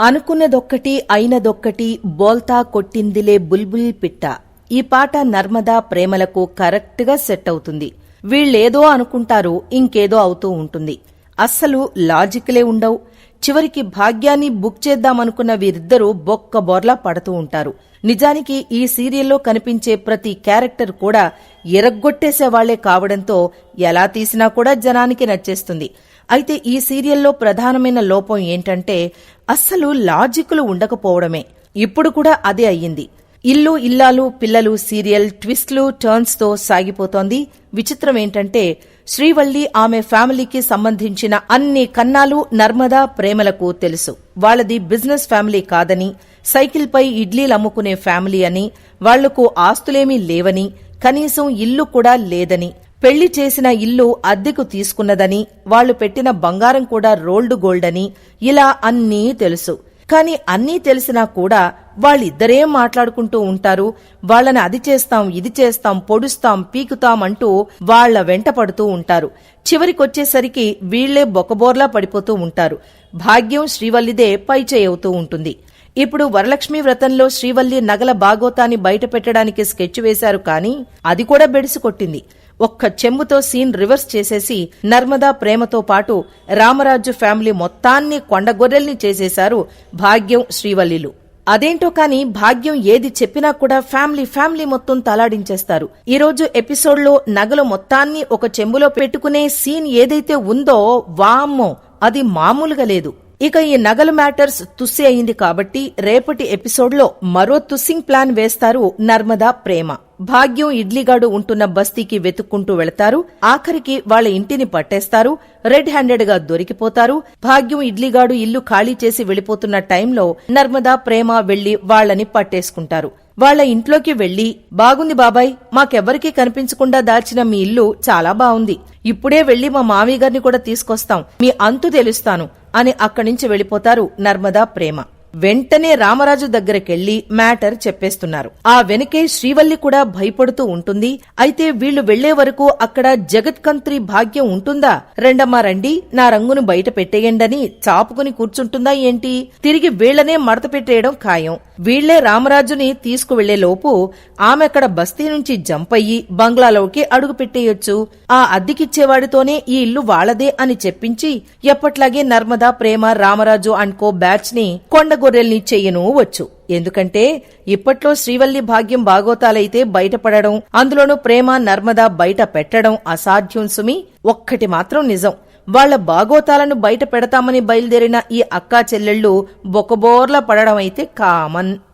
అనుకున్నదొక్కటి అయినదొక్కటి బోల్తా కొట్టిందిలే బుల్బుల్ పిట్ట. ఈ పాట నర్మదా ప్రేమలకు కరెక్ట్గా సెట్ అవుతుంది. వీళ్ళేదో అనుకుంటారు ఇంకేదో అవుతూ ఉంటుంది. అస్సలు లాజిక్లే ఉండవు. చివరికి భాగ్యాన్ని బుక్ చేద్దామనుకున్న వీరిద్దరూ బొక్క బోర్లా పడుతూ ఉంటారు. నిజానికి ఈ సీరియల్లో కనిపించే ప్రతి క్యారెక్టర్ కూడా ఎరగ్గొట్టేసేవాళ్ళే కావడంతో ఎలా తీసినా కూడా జనానికి నచ్చేస్తుంది. అయితే ఈ సీరియల్లో ప్రధానమైన లోపం ఏంటంటే అస్సలు లాజిక్లు ఉండకపోవడమే. ఇప్పుడు కూడా అదే అయ్యింది. ఇల్లు ఇల్లాలు పిల్లలు సీరియల్ ట్విస్ట్లు టర్న్స్తో సాగిపోతోంది. విచిత్రం ఏంటంటే శ్రీవల్లి ఆమె ఫ్యామిలీకి సంబంధించిన అన్ని కన్నాలు నర్మదా ప్రేమలకు తెలుసు. వాళ్ళది బిజినెస్ ఫ్యామిలీ కాదని సైకిల్పై ఇడ్లీలు అమ్ముకునే ఫ్యామిలీ అని వాళ్ళకు ఆస్తులేమీ లేవని కనీసం ఇల్లు కూడా లేదని పెళ్ళి చేసిన ఇల్లు అద్దెకు తీసుకున్నదని వాళ్ళు పెట్టిన బంగారం కూడా రోల్డ్ గోల్డ్ అని ఇలా అన్నీ తెలుసు. కానీ అన్నీ తెలిసినా కూడా వాళ్ళిద్దరేం మాట్లాడుకుంటూ ఉంటారు. వాళ్ళని అది చేస్తాం ఇది చేస్తాం పొడుస్తాం పీకుతాం అంటూ వాళ్ళ వెంట పడుతూ ఉంటారు. చివరికొచ్చేసరికి వీళ్ళే బొకబోర్లా పడిపోతూ ఉంటారు. భాగ్యం శ్రీవల్లిదే పైచేయవుతూ ఉంటుంది. ఇప్పుడు వరలక్ష్మి వ్రతంలో శ్రీవల్లి నగల బాగోతాన్ని బయట పెట్టడానికి స్కెచ్ వేశారు కానీ అది కూడా బెడిసి కొట్టింది. ఒక్క చెంబుతో సీన్ రివర్స్ చేసేసి నర్మదా ప్రేమతో పాటు రామరాజు ఫ్యామిలీ మొత్తాన్ని కొండగొర్రెల్ని చేసేశారు భాగ్యం శ్రీవల్లిలు. అదేంటో కాని భాగ్యం ఏది చెప్పినా కూడా ఫ్యామిలీ ఫ్యామిలీ మొత్తం తలాడించేస్తారు. ఈరోజు ఎపిసోడ్లో నగలు మొత్తాన్ని ఒక చెంబులో పెట్టుకునే సీన్ ఏదైతే ఉందో వామ్మో అది మామూలుగా లేదు. ఇక ఈ నగలు మ్యాటర్స్ తుస్సి అయింది కాబట్టి రేపటి ఎపిసోడ్లో మరో తుస్సింగ్ ప్లాన్ వేస్తారు నర్మదా ప్రేమ. భాగ్యం ఇడ్లీగాడు ఉంటున్న బస్తీకి వెతుక్కుంటూ వెళతారు. ఆఖరికి వాళ్ళ ఇంటిని పట్టేస్తారు. రెడ్ హ్యాండెడ్గా దొరికిపోతారు. భాగ్యం ఇడ్లీగాడు ఇల్లు ఖాళీ చేసి వెళ్ళిపోతున్న టైంలో నర్మదా ప్రేమ వెళ్ళి వాళ్ళని పట్టేసుకుంటారు. వాళ్ళ ఇంట్లోకి వెళ్ళి బాగుంది బాబాయ్ మాకెవ్వరికీ కనిపించకుండా దాల్చిన మీ ఇల్లు చాలా బాగుంది. ఇప్పుడే వెళ్ళి మా మామయ్య గారిని కూడా తీసుకొస్తాం. మీ అంతు తెలుస్తాను. అని అక్కడి నుంచి వెళ్ళిపోతారు నర్మదా ప్రేమ. వెంటనే రామరాజు దగ్గరకెళ్ళి మ్యాటర్ చెప్పేస్తున్నారు. ఆ వెనకే శ్రీవల్లి కూడా భయపడుతూ ఉంటుంది. అయితే వీళ్ళు వెళ్ళే వరకు అక్కడ జగత్కంత్రి భాగ్యం ఉంటుందా? రెండమ్మా రండి నా రంగును బయట పెట్టేయండని చాపుకుని కూర్చుంటుందా ఏంటి? తిరిగి వీళ్ళనే మడత పెట్టేయడం ఖాయం. వీళ్ళే రామరాజుని తీసుకువెళ్ళే లోపు ఆమె అక్కడ బస్తీ నుంచి జంప్ అయ్యి బంగ్లాలోకి అడుగు పెట్టేయొచ్చు. ఆ అద్దెకిచ్చేవాడితోనే ఈ ఇల్లు వాళ్ళదే అని చెప్పించి ఎప్పట్లాగే నర్మదా ప్రేమ రామరాజు అండ్ కో బ్యాచ్ని గొర్రెల్ని చెయ్యను వచ్చు. ఎందుకంటే ఇప్పట్లో శ్రీవల్లి భాగ్యం బాగోతాలైతే బయటపడడం అందులోనూ ప్రేమ నర్మదా బయట పెట్టడం అసాధ్యం సుమి. ఒక్కటి మాత్రం నిజం. వాళ్ళ బాగోతాలను బయట పెడతామని బయలుదేరిన ఈ అక్కా చెల్లెళ్ళు బొకబోర్ల పడడం అయితే కామన్.